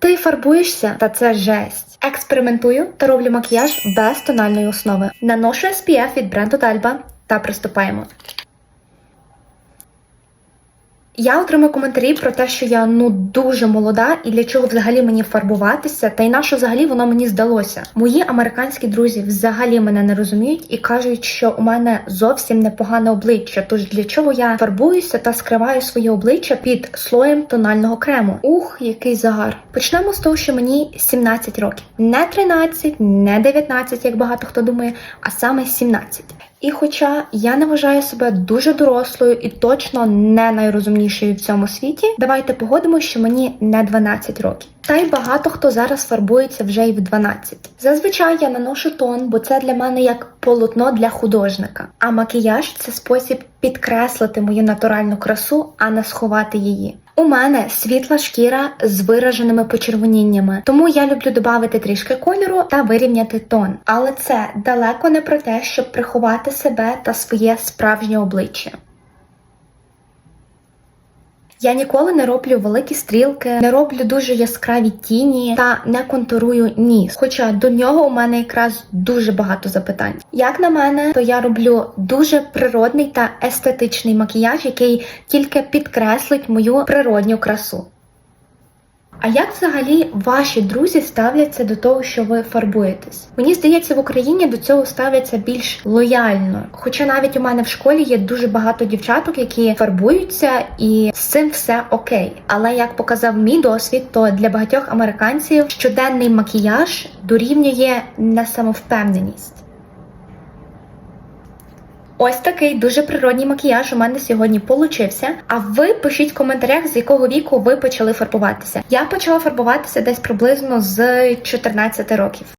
Ти фарбуєшся, та це жесть. Експериментую та роблю макіяж без тональної основи. Наношу SPF від бренду Тальба та приступаємо. Я отримую коментарі про те, що я ну дуже молода, і для чого взагалі мені фарбуватися, та й на що взагалі воно мені здалося. Мої американські друзі взагалі мене не розуміють і кажуть, що у мене зовсім непогане обличчя. Тож для чого я фарбуюся та скриваю своє обличчя під слоєм тонального крему? Ух, який загар! Почнемо з того, що мені 17 років, не 13, не 19, як багато хто думає, а саме 17. І хоча я не вважаю себе дуже дорослою і точно не найрозумнішою в цьому світі, давайте погодимо, що мені не 12 років. Та й багато хто зараз фарбується вже й в 12. Зазвичай я наношу тон, бо це для мене як полотно для художника. А макіяж це спосіб підкреслити мою натуральну красу, а не сховати її. У мене світла шкіра з вираженими почервоніннями, тому я люблю додати трішки кольору та вирівняти тон. Але це далеко не про те, щоб приховати себе та своє справжнє обличчя. Я ніколи не роблю великі стрілки, не роблю дуже яскраві тіні та не контурую ніс. Хоча до нього у мене якраз дуже багато запитань. Як на мене, то я роблю дуже природний та естетичний макіяж, який тільки підкреслить мою природню красу. А як взагалі ваші друзі ставляться до того, що ви фарбуєтесь? Мені здається, в Україні до цього ставляться більш лояльно. Хоча навіть у мене в школі є дуже багато дівчаток, які фарбуються, і з цим все окей. Але як показав мій досвід, то для багатьох американців щоденний макіяж дорівнює несамовпевненість. Ось такий дуже природній макіяж у мене сьогодні получився. А ви пишіть в коментарях, з якого віку ви почали фарбуватися. Я почала фарбуватися десь приблизно з 14 років.